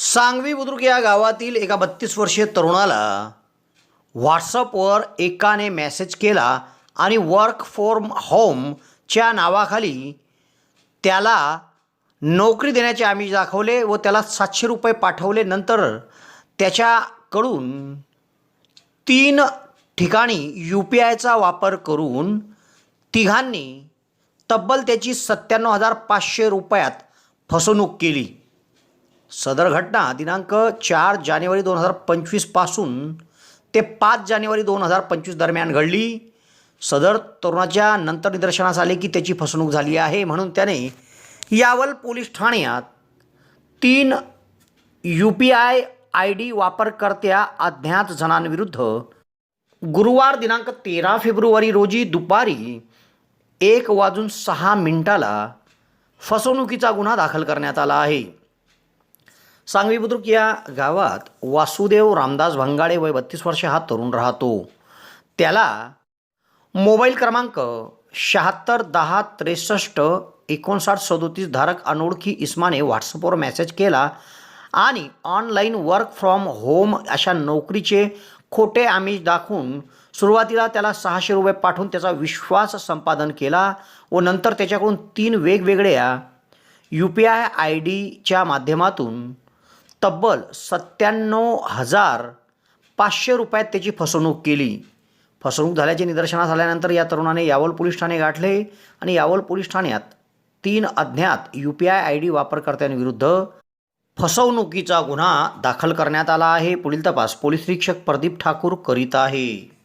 सांगवी बुद्रुक या गावातील एका बत्तीस वर्षीय तरुणाला व्हॉट्सअपवर एकाने मेसेज केला आणि वर्क फॉर्म होमच्या नावाखाली त्याला नोकरी देण्याचे आम्ही दाखवले व त्याला सातशे रुपये पाठवले. नंतर त्याच्याकडून तीन ठिकाणी यू पी आयचा वापर करून तिघांनी तब्बल त्याची सत्त्याण्णव हजार पाचशे रुपयात फसवणूक केली. सदर घटना दिनांक चार जानेवारी दोन हजार पंचवीसपासून ते पाच जानेवारी दोन हजार पंचवीस दरम्यान घडली. सदर तरुणाच्या नंतर निदर्शनास आले की त्याची फसवणूक झाली आहे म्हणून त्याने यावल पोलीस ठाण्यात तीन U P I I D वापरकर्त्या अज्ञात जणांविरुद्ध गुरुवार दिनांक तेरा फेब्रुवारी रोजी दुपारी एक वाजून सहा मिनिटाला फसवणुकीचा गुन्हा दाखल करण्यात आला आहे. सांगवी बुद्रुक या गावात वासुदेव रामदास भंगाडे वय बत्तीस वर्ष हा तरुण राहतो. त्याला मोबाईल क्रमांक शहात्तर दहा त्रेसष्ट एकोणसाठ सदोतीस धारक अनोळखी इस्माने व्हॉट्सअपवर मेसेज केला आणि ऑनलाईन वर्क फ्रॉम होम अशा नोकरीचे खोटे आमिष दाखवून सुरुवातीला त्याला सहाशे रुपये पाठवून त्याचा विश्वास संपादन केला व नंतर त्याच्याकडून तीन वेगवेगळ्या यू पी आय आय डीच्या माध्यमातून तब्बल सत्त्याण्णव हजार पाचशे रुपयात त्याची फसवणूक केली. फसवणूक झाल्याचे निदर्शनास आल्यानंतर या तरुणाने यावल पोलीस ठाणे गाठले आणि यावल पोलीस ठाण्यात तीन अज्ञात U P I I D वापरकर्त्यांविरुद्ध फसवणुकीचा गुन्हा दाखल करण्यात आला आहे. पुढील तपास पोलीस निरीक्षक प्रदीप ठाकूर करीत आहे.